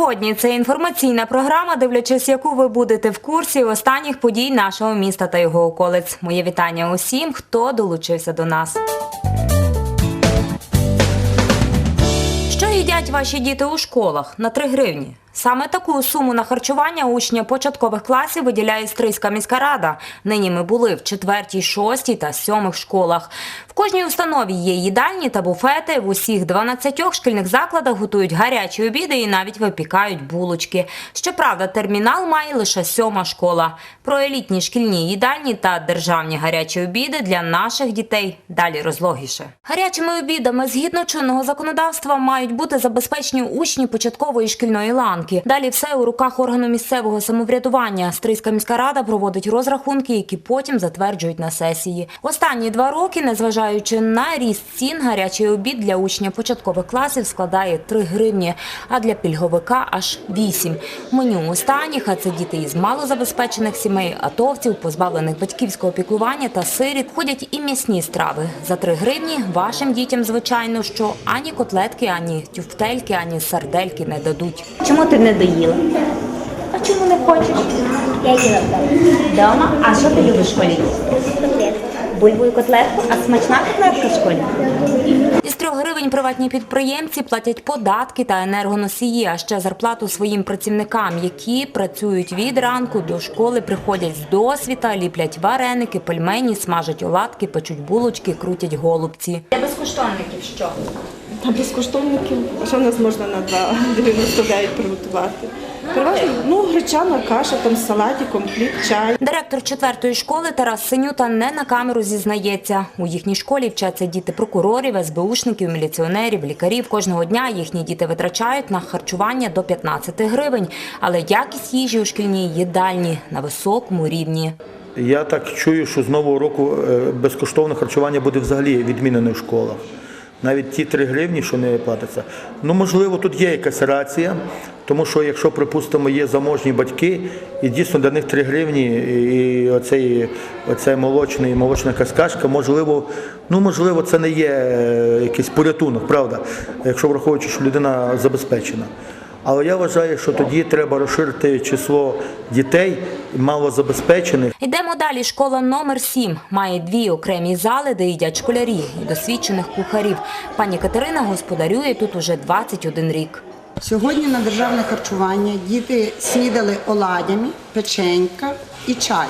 Сьогодні це інформаційна програма, дивлячись, яку ви будете в курсі останніх подій нашого міста та його околиць. Моє вітання усім, хто долучився до нас. Що їдять ваші діти у школах на 3 гривні? Саме таку суму на харчування учня початкових класів виділяє Стрийська міська рада. Нині ми були в четвертій, шостій та сьомих школах. В кожній установі є їдальні та буфети. В усіх 12 шкільних закладах готують гарячі обіди і навіть випікають булочки. Щоправда, термінал має лише сьома школа. Про елітні шкільні їдальні та державні гарячі обіди для наших дітей далі розлогіше. Гарячими обідами згідно чинного законодавства мають бути забезпечені учні початкової шкільної ланки. Далі все у руках органу місцевого самоврядування. Стрийська міська рада проводить розрахунки, які потім затверджують на сесії. Останні два роки, незважаючи на ріст цін, гарячий обід для учня початкових класів складає 3 гривні, а для пільговика аж 8. Меню останніх, а це діти із малозабезпечених сімей, атовців, позбавлених батьківського піклування та сиріт, ходять і м'ясні страви. За 3 гривні вашим дітям, звичайно, що ані котлетки, ані тюфтельки, ані сардельки не дадуть. Чому ти не доїла? А чому не хочеш? Я їла вдома. Дома? А що ти любиш в школі? Котлетку. Бульбу і котлетку? А смачна котлетка в школі? Із трьох гривень приватні підприємці платять податки та енергоносії, а ще зарплату своїм працівникам, які працюють від ранку до школи, приходять з досвіта, ліплять вареники, пельмені, смажать оладки, печуть булочки, крутять голубці. Для безкоштовників що? Та безкоштовників, а що в нас можна на 2,99 приготувати? Переважно, ну, гречана каша, там з салатиком, чай. Директор четвертої школи Тарас Синюта не на камеру зізнається. У їхній школі вчаться діти прокурорів, СБУшників, міліціонерів, лікарів. Кожного дня їхні діти витрачають на харчування до 15 гривень. Але якість їжі у шкільній їдальні на високому рівні. Я так чую, що з нового року е, безкоштовне харчування буде взагалі відмінене в школах. Навіть ті 3 гривні, що не платиться. Ну, можливо, тут є якась рація, тому що якщо, припустимо, є заможні батьки, і дійсно для них 3 гривні, і оцей, оцей молочний, молочна каскашка, можливо, ну, можливо, це не є е, якийсь порятунок, правда, якщо враховуючи, що людина забезпечена. Але я вважаю, що тоді треба розширити число дітей малозабезпечених. Йдемо далі. Школа номер 7 має дві окремі зали, де їдять школярі і досвідчених кухарів. Пані Катерина господарює тут уже 21 рік. Сьогодні на державне харчування діти снідали оладями, печенька і чай.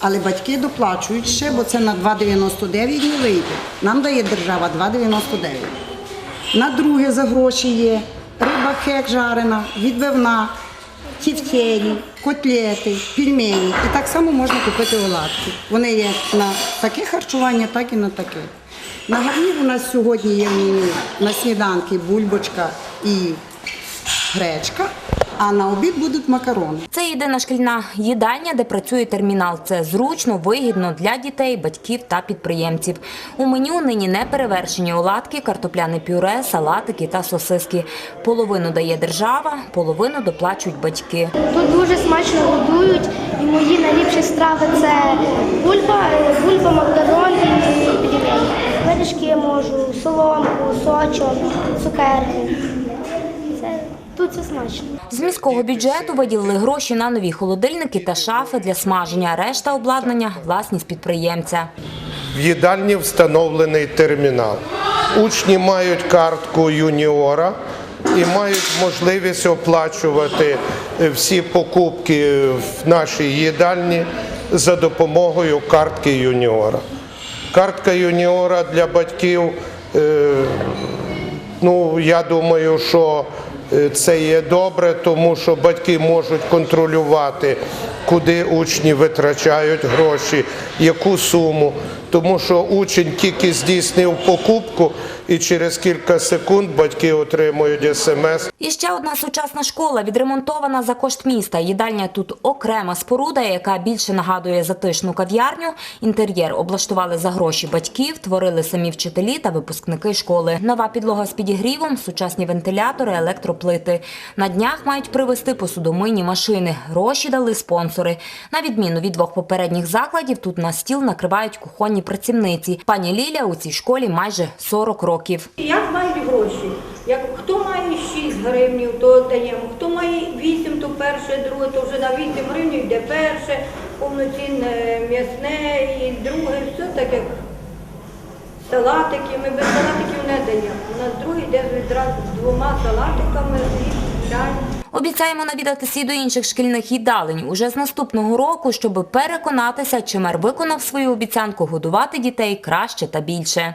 Але батьки доплачують ще, бо це на 2,99 не вийде. Нам дає держава 2,99. На друге за гроші є риба хек жарена, відбивна, тівтєрі, котлети, пельмені. І так само можна купити оладки. Вони є на таке харчування, так і на таке. На гарнір у нас сьогодні є на сніданки бульбочка і гречка, а на обід будуть макарони. Це єдина шкільна їдальня, де працює термінал. Це зручно, вигідно для дітей, батьків та підприємців. У меню нині не перевершені оладки, картопляне пюре, салатики та сосиски. Половину дає держава, половину доплачують батьки. Тут дуже смачно годують, і мої найліпші страви це бульба, бульба, макарон і пельмені. Пиріжки можу, соломку, сочок, цукерки. Тут все смачно. З міського бюджету виділили гроші на нові холодильники та шафи для смаження. Решта обладнання власність підприємця. В їдальні встановлений термінал. Учні мають картку юніора і мають можливість оплачувати е, всі покупки в нашій їдальні за допомогою картки юніора. Картка юніора для батьків, е, ну я думаю, що це є добре, тому що батьки можуть контролювати, куди учні витрачають гроші, яку суму. Тому що учень тільки здійснив покупку, і через кілька секунд батьки отримують смс. І ще одна сучасна школа, відремонтована за кошт міста. Їдальня тут окрема споруда, яка більше нагадує затишну кав'ярню. Інтер'єр облаштували за гроші батьків, творили самі вчителі та випускники школи. Нова підлога з підігрівом, сучасні вентилятори, електроплити. На днях мають привезти посудомийні машини. Гроші дали спонсори. На відміну від двох попередніх закладів, тут на стіл накривають кухонні працівниці. Пані Ліля у цій школі майже 40 років. Як мають гроші? Як хто має 6 гривнів, то даємо, хто має 8, то перше, друге, то вже на 8 гривень йде перше, повноцінне м'ясне і друге, все так як салатики. Ми без салатиків не даємо. У нас другий йде відразу з двома салатиками, і чай. Обіцяємо навідатися і до інших шкільних їдалень уже з наступного року, щоб переконатися, чи мер виконав свою обіцянку годувати дітей краще та більше.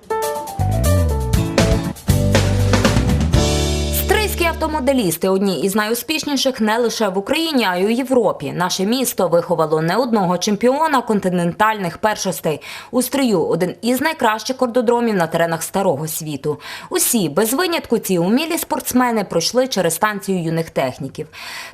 Стрийські автомоделісти одні із найуспішніших не лише в Україні, а й у Європі. Наше місто виховало не одного чемпіона континентальних першостей. У Стрию один із найкращих кордодромів на теренах старого світу. Усі без винятку ці умілі спортсмени пройшли через станцію юних техніків.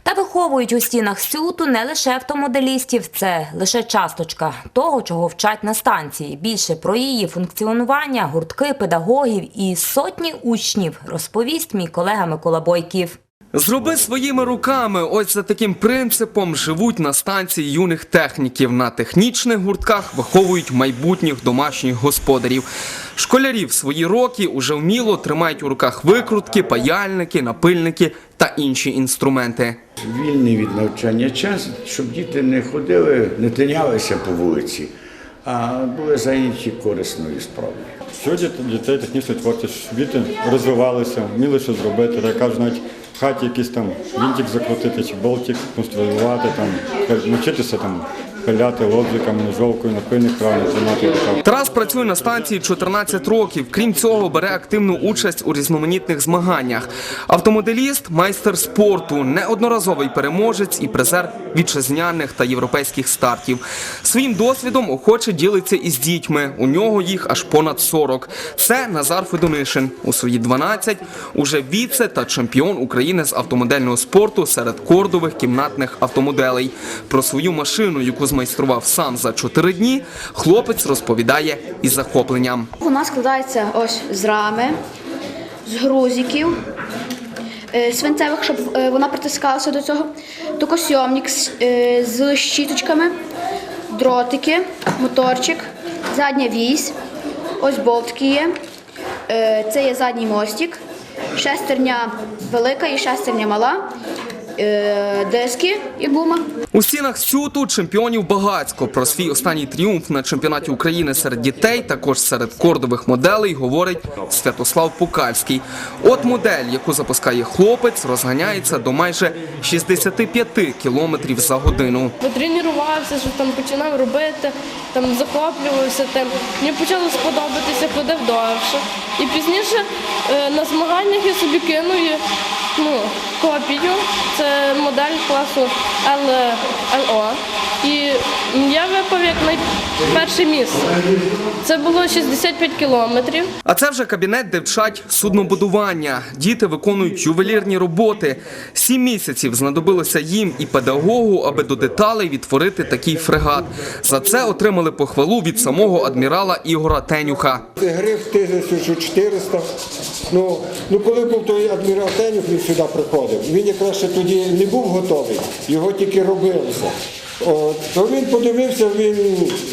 Та виховують у стінах сюту не лише автомоделістів, це лише часточка того, чого вчать на станції. Більше про її функціонування, гуртки, педагогів і сотні учнів розповість мій колега Микола Бойків. Зроби своїми руками. Ось за таким принципом живуть на станції юних техніків. На технічних гуртках виховують майбутніх домашніх господарів. Школярі в свої роки уже вміло тримають у руках викрутки, паяльники, напильники та інші інструменти. вільний від навчання час, щоб діти не ходили, не тинялися по вулиці, а були зайняті корисною справою. Сьогодні дітей технічної творчості освіти розвивалися, вміли що зробити. Я кажуть, навіть в хаті якийсь там вінтик закрутити чи болтик конструювати, там, навчитися там пиляти лобзиками, ножовкою, тримати в руках. Тарас працює на станції 14 років. Крім цього, бере активну участь у різноманітних змаганнях. Автомоделіст, майстер спорту, неодноразовий переможець і призер вітчизняних та європейських стартів. Своїм досвідом охоче ділиться із дітьми. У нього їх аж понад 40. Це Назар Федонишин. У свої 12 уже віце та чемпіон України з автомодельного спорту серед кордових кімнатних автомоделей. Про свою машину, яку змайстрував сам за 4 дні, хлопець розповідає із захопленням. Вона складається ось з рами, з грузиків, е, свинцевих, щоб е, вона притискалася до цього, токосйомник е, з щіточками, дротики, моторчик, задня вісь, ось болтики є. Це є задній мостик, шестерня велика і шестерня мала, е, диски і гума. У стінах сюту чемпіонів багацько. Про свій останній тріумф на чемпіонаті України серед дітей, також серед кордових моделей, говорить Святослав Пукальський. От модель, яку запускає хлопець, розганяється до майже 65 кілометрів за годину. Потренувався, що там починав робити, там захоплювався тим. Мені почало сподобатися, ходив довше. І пізніше е, на змаганнях я собі кинув ну, копію. Це модель класу LO. І я випав як найперше місце. Це було 65 кілометрів. А це вже кабінет, де вчать суднобудування. Діти виконують ювелірні роботи. Сім місяців знадобилося їм і педагогу, аби до деталей відтворити такий фрегат. За це отримали похвалу від самого адмірала Ігора Тенюха. Гриф 1400. Ну, ну коли був той адмірал Тенюк, він сюди приходив, він якраз ще тоді не був готовий, його тільки робилося. От, то він подивився, він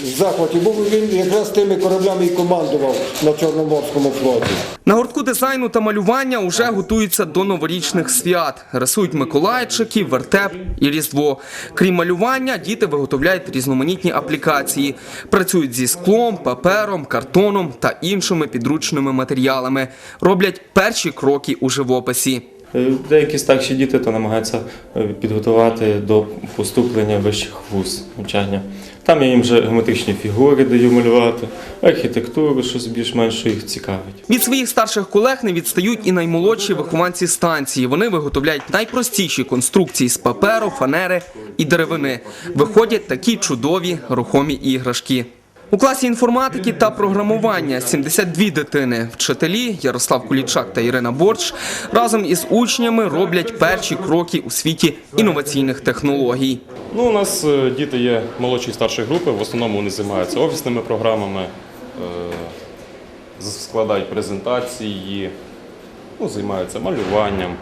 в захваті був, він якраз тими кораблями і командував на Чорноморському флоті. На гуртку дизайну та малювання уже готуються до новорічних свят. Рисують миколайчики, вертеп і різдво. Крім малювання, діти виготовляють різноманітні аплікації. Працюють зі склом, папером, картоном та іншими підручними матеріалами. Роблять перші кроки у живописі. Е, Деякі старші діти то намагаються е, підготувати до поступлення вищих вуз навчання. Там я їм вже геометричні фігури даю малювати, архітектуру, щось більш-менш їх цікавить. Від своїх старших колег не відстають і наймолодші вихованці станції. Вони виготовляють найпростіші конструкції з паперу, фанери і деревини. Виходять такі чудові рухомі іграшки. У класі інформатики та програмування 72 дитини. Вчителі Ярослав Кулічак та Ірина Борч разом із учнями роблять перші кроки у світі інноваційних технологій. Ну, у нас е, діти є молодші і старші групи, в основному вони займаються офісними програмами, е, складають презентації, ну, займаються малюванням.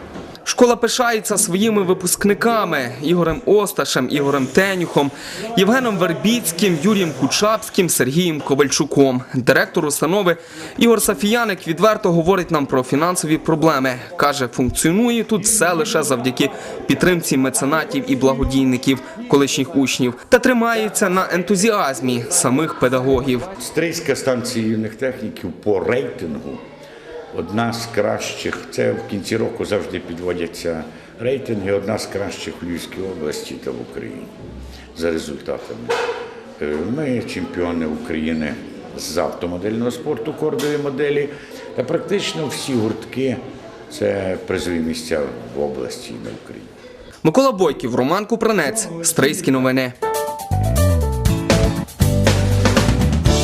Школа пишається своїми випускниками Ігорем Осташем, Ігорем Тенюхом, Євгеном Вербіцьким, Юрієм Кучапським, Сергієм Ковальчуком. Директор установи Ігор Сафіяник відверто говорить нам про фінансові проблеми. Каже, функціонує тут все лише завдяки підтримці меценатів і благодійників, колишніх учнів, та тримається на ентузіазмі самих педагогів. Стрийська станція юних техніків по рейтингу одна з кращих. Це в кінці року завжди підводяться рейтинги, одна з кращих у Львівській області та в Україні за результатами. Е, Ми чемпіони України з автомодельного спорту, кордові моделі, та практично всі гуртки це призові місця в області і на Україні. Микола Бойків, Роман Купранець, Стрийські новини.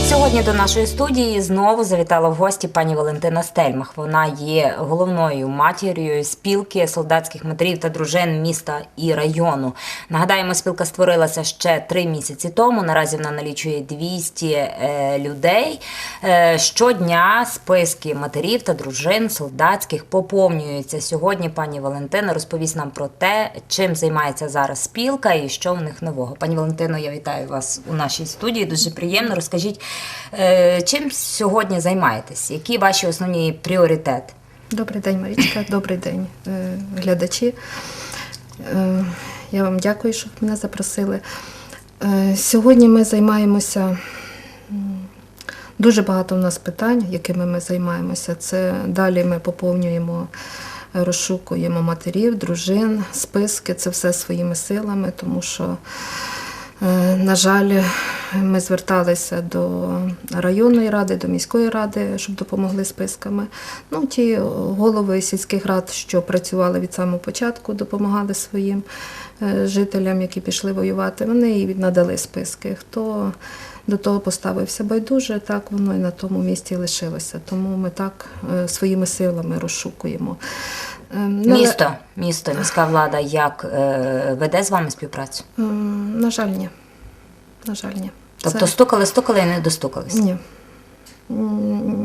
Сьогодні до нашої студії знову завітала в гості пані Валентина Стельмах. Вона є головною матір'ю спілки солдатських матерів та дружин міста і району. Нагадаємо, спілка створилася ще три місяці тому. Наразі вона налічує 200 е, людей. Е, щодня списки матерів та дружин солдатських поповнюються. Сьогодні пані Валентина розповість нам про те, чим займається зараз спілка і що в них нового. Пані Валентино, я вітаю вас у нашій студії. Дуже приємно. Розкажіть, чим сьогодні займаєтесь? Які ваші основні пріоритети? Добрий день, Марічка, добрий день, е, глядачі. Е, Я вам дякую, що мене запросили. Е, Сьогодні ми займаємося. Дуже багато в нас питань, якими ми займаємося. Це далі ми поповнюємо, е, розшукуємо матерів, дружин, списки. Це все своїми силами, тому що, е, на жаль, ми зверталися до районної ради, до міської ради, щоб допомогли списками. Ну, ті голови сільських рад, що працювали від самого початку, допомагали своїм е, жителям, які пішли воювати, вони і надали списки. Хто до того поставився байдуже, так воно і на тому місці лишилося. Тому ми так е, своїми силами розшукуємо. Е, не- Місто, місто, міська влада як е, веде з вами співпрацю? На жаль, ні. На жаль, ні. Тобто Це- стукали, стукали і не достукались? Ні.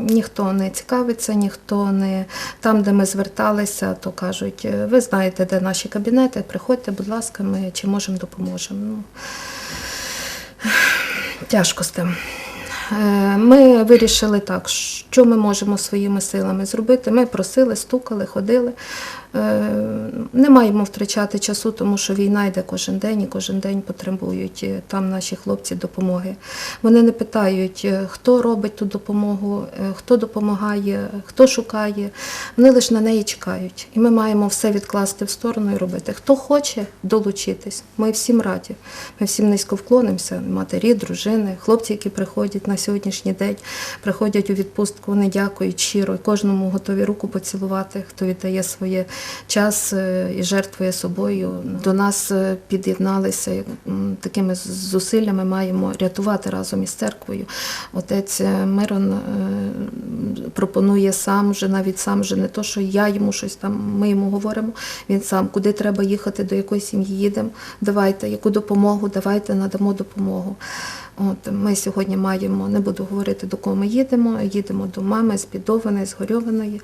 Ніхто не цікавиться, ніхто не там, де ми зверталися, то кажуть, «Е, ви знаєте, де наші кабінети, приходьте, будь ласка, ми чи можемо допоможемо. Ну, тяжко з тим. Е, Ми вирішили так, що ми можемо своїми силами зробити. Ми просили, стукали, ходили. Е, Не маємо втрачати часу, тому що війна йде кожен день і кожен день потребують е, там наші хлопці допомоги. Вони не питають, е, хто робить ту допомогу, хто допомагає, хто шукає. Вони лише на неї чекають. І ми маємо все відкласти в сторону і робити. Хто хоче долучитись, ми всім раді. Ми всім низько вклонимося. Матері, дружини, хлопці, які приходять на сьогоднішній день, приходять у відпустку, вони дякують щиро. Кожному готові руку поцілувати, хто віддає своє час е, і жертвує собою. До нас е, під'єдналися такими зусиллями. Маємо рятувати разом із церквою. Отець е, Мирон пропонує сам вже, навіть сам вже не то, що я йому щось там, ми йому говоримо. Він сам, куди треба їхати, до якої сім'ї їдемо. Давайте, яку допомогу, давайте надамо допомогу. От ми сьогодні маємо, не буду говорити до кого ми їдемо. Їдемо до мами з Підованої, з.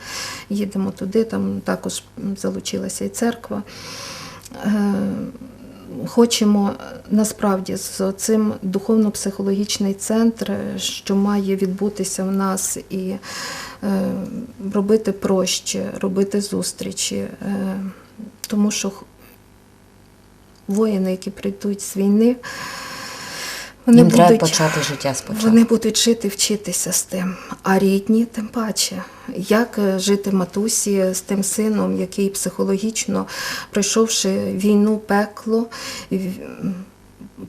Їдемо туди, там також залучилася і церква. Е, Хочемо насправді з цим духовно-психологічний центр, що має відбутися в нас і е, робити проще, робити зустрічі, е, тому що воїни, які прийдуть з війни, вони Їм треба почати життя спочатку. Вони будуть жити, вчитися з тим. А рідні, тим паче, як е, жити матусі з тим сином, який психологічно, пройшовши війну, пекло,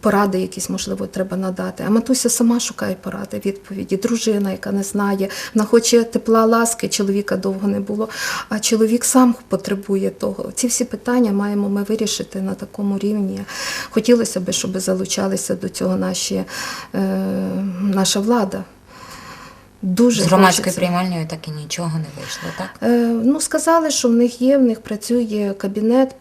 поради якісь, можливо, треба надати. А матуся сама шукає поради, відповіді. Дружина, яка не знає, вона хоче тепла, ласки, чоловіка довго не було, а чоловік сам потребує того. Ці всі питання маємо ми вирішити на такому рівні. Хотілося б, щоб залучалися до цього наші, е, наша влада. Дуже З громадською хочеться. приймальною так і нічого не вийшло, так? Е, ну, сказали, що в них є, в них працює кабінет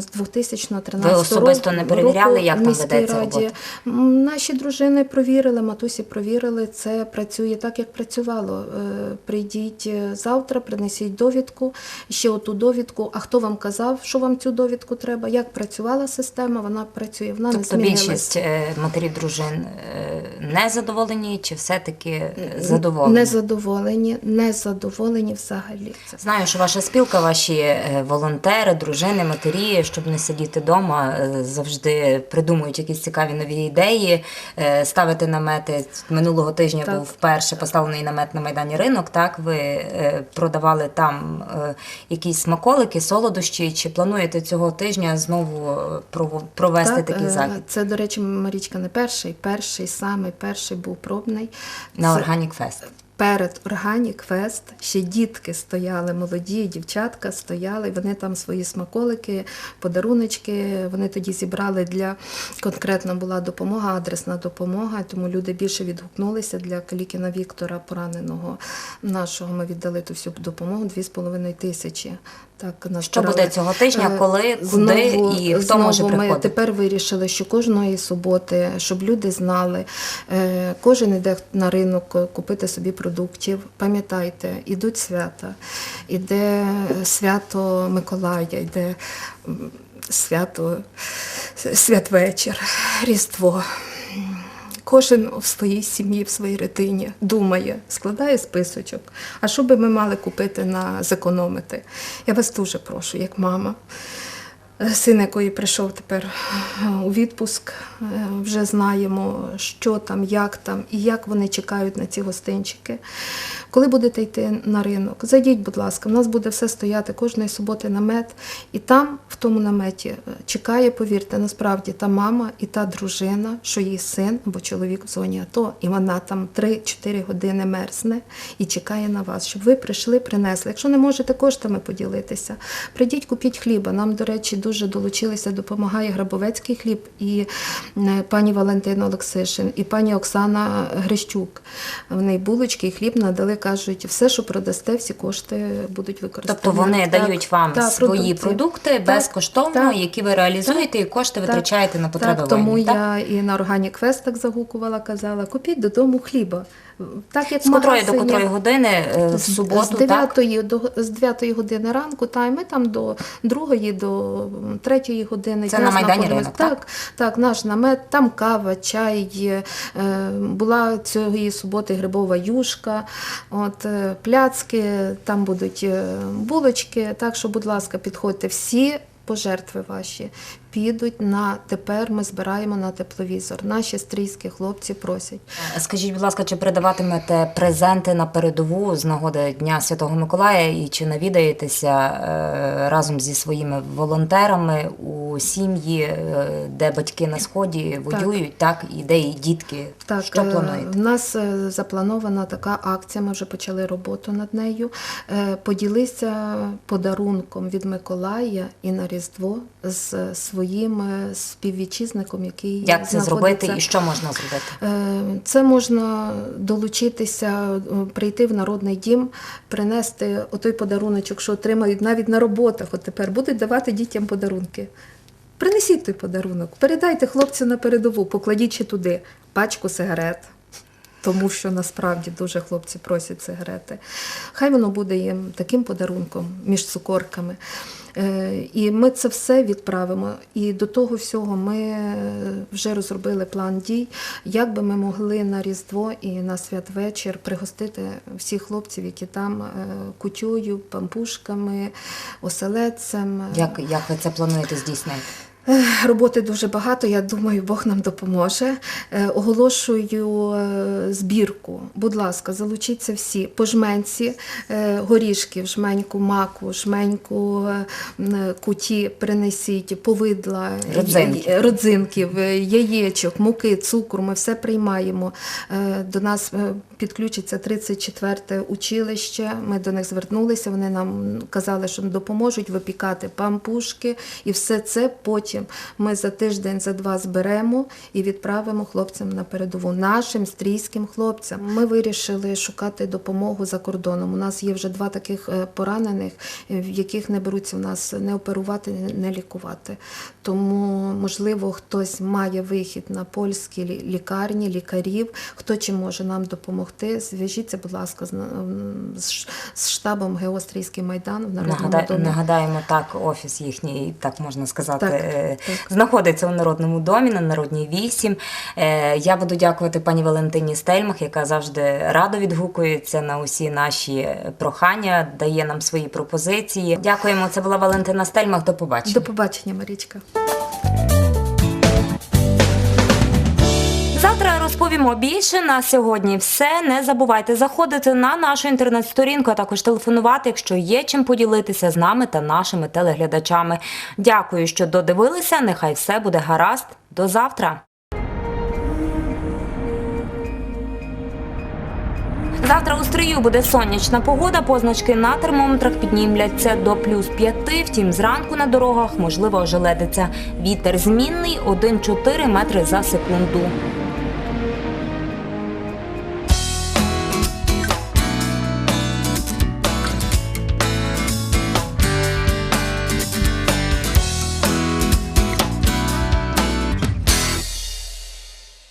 з 2013 Ви особисто року- не перевіряли, як там ведеться раді. робота? М, Наші дружини провірили, матусі провірили. Це працює так, як працювало. Е, Прийдіть е, завтра, принесіть довідку, ще оту довідку. А хто вам казав, що вам цю довідку треба? Як працювала система? Вона працює. Вона не Тобто змінилась. більшість е, матерів дружин не задоволені чи все-таки е, задоволені? Незадоволені, незадоволені взагалі. Знаю, що ваша спілка, ваші волонтери, дружини, матері, щоб не сидіти вдома, завжди придумують якісь цікаві нові ідеї, е, ставити намети. Минулого тижня Так. був вперше поставлений намет на Майдані ринок. Так, ви е, продавали там е, якісь смаколики, солодощі. Чи плануєте цього тижня знову е, провести такий е, захід Це, до речі, Марічка не перший, перший, самий перший був пробний. на Органік Фест? Перед Органік Фест ще дітки стояли, молоді дівчатка стояли, вони там свої смаколики, подаруночки. Вони тоді зібрали для конкретно була допомога, адресна допомога. Тому люди більше відгукнулися для Калікіна Віктора, пораненого нашого. Ми віддали ту всю допомогу 2,5 тисячі. Так, назбирали. буде цього тижня, Е, коли, куди і хто може знову Ми тепер вирішили, що кожної суботи, щоб люди знали, е, кожен іде на ринок купити собі продуктів. Пам'ятайте, ідуть свята, іде свято Миколая, йде свято святвечір, Різдво. Кожен в своїй сім'ї, в своїй родині думає, складає списочок. А що би ми мали купити на зекономити? Я вас дуже прошу, як мама. Е, Син, який прийшов тепер е, у відпуск, е, вже знаємо, що там, як там і як вони чекають на ці гостинчики. Коли будете йти на ринок, зайдіть, будь ласка, в нас буде все стояти кожної суботи намет, і там, в тому наметі, е, чекає, повірте, насправді та мама і та дружина, що її син або чоловік в зоні АТО, і вона там 3-4 години мерзне і чекає на вас, щоб ви прийшли, принесли. Якщо не можете коштами поділитися, прийдіть, купіть хліба. Нам, до речі, дуже долучилися, допомагає Грабовецький хліб і е, пані Валентина Олексишин, і пані Оксана Грищук. Вони й булочки і хліб надали, кажуть, все, що продасте, всі кошти будуть використані. Тобто вони Так, дають вам так, свої продукти Так, безкоштовно, так, які ви реалізуєте, і кошти так, витрачаєте на потреби так, тому. Так? я і на Органік Фест так загукувала, казала, купіть додому хліба. Так, як З котрої до котрої години е, в суботу, з так? 9 до з 9 години ранку, та й ми там до 2 до 3 години. Це на Майдані ринок, так? так? Так, наш намет, там кава, чай, е, була цієї суботи грибова юшка, от, е, пляцки, там будуть булочки. Так що, будь ласка, підходьте всі. Пожертви ваші підуть на тепер. Ми збираємо на тепловізор. Наші стрійські хлопці просять. Скажіть, будь ласка, чи передаватимете презенти на передову з нагоди Дня Святого Миколая і чи навідаєтеся е, разом зі своїми волонтерами у сім'ї, е, де батьки на сході воюють, так, і де і дітки? Так, що е, плануєте? в нас е, запланована така акція. Ми вже почали роботу над нею. Е, Поділися подарунком від Миколая і на Різдво з своїм е, співвітчизником, який Як це зробити і що можна зробити? Е, Це можна долучитися, е, прийти в народний дім, принести отой подаруночок, що отримають навіть на роботах. От тепер будуть давати дітям подарунки. Принесіть той подарунок, передайте хлопцю на передову, покладіть ще туди пачку сигарет. Тому що насправді дуже хлопці просять сигарети. Хай воно буде їм таким подарунком між цукорками. Е, І ми це все відправимо. І до того всього ми вже розробили план дій, як би ми могли на Різдво і на святвечір пригостити всіх хлопців, які там е, кутюю, пампушками, оселедцем. Як, як ви це плануєте здійснити? Роботи дуже багато. Я думаю, Бог нам допоможе. Е, Оголошую е, збірку. Будь ласка, залучіться всі по жменці е, горішків, жменьку маку, жменьку куті принесіть, повидла, Родзинки. родзинків, е, яєчок, муки, цукру. Ми все приймаємо. До нас підключиться 34-те училище. Ми до них звернулися. Вони нам казали, що допоможуть випікати пампушки, і все це потім потім ми за тиждень, за два зберемо і відправимо хлопцям на передову, нашим стрійським хлопцям. Ми вирішили шукати допомогу за кордоном. У нас є вже два таких е, поранених, в яких не беруться в нас не оперувати, не лікувати. Тому, можливо, хтось має вихід на польські лі- лікарні, лікарів. Хто чи може нам допомогти? Зв'яжіться, будь ласка, з, штабом Геострійський майдан в Народному домі. нагадаємо так, офіс їхній, так можна сказати, Так, е, так. знаходиться у Народному домі на Народній 8. Е, Я буду дякувати пані Валентині Стельмах, яка завжди радо відгукується на усі наші прохання, дає нам свої пропозиції. Дякуємо. Це була Валентина Стельмах. До побачення. До побачення, Марічка. Розповімо більше. На сьогодні все. Не забувайте заходити на нашу інтернет-сторінку, а також телефонувати, якщо є чим поділитися з нами та нашими телеглядачами. Дякую, що додивилися. Нехай все буде гаразд. До завтра. Завтра у стрию буде сонячна погода. Позначки на термометрах піднімляться до плюс 5. Втім, зранку на дорогах можливо ожеледиться. Вітер змінний 1,4 метри за секунду.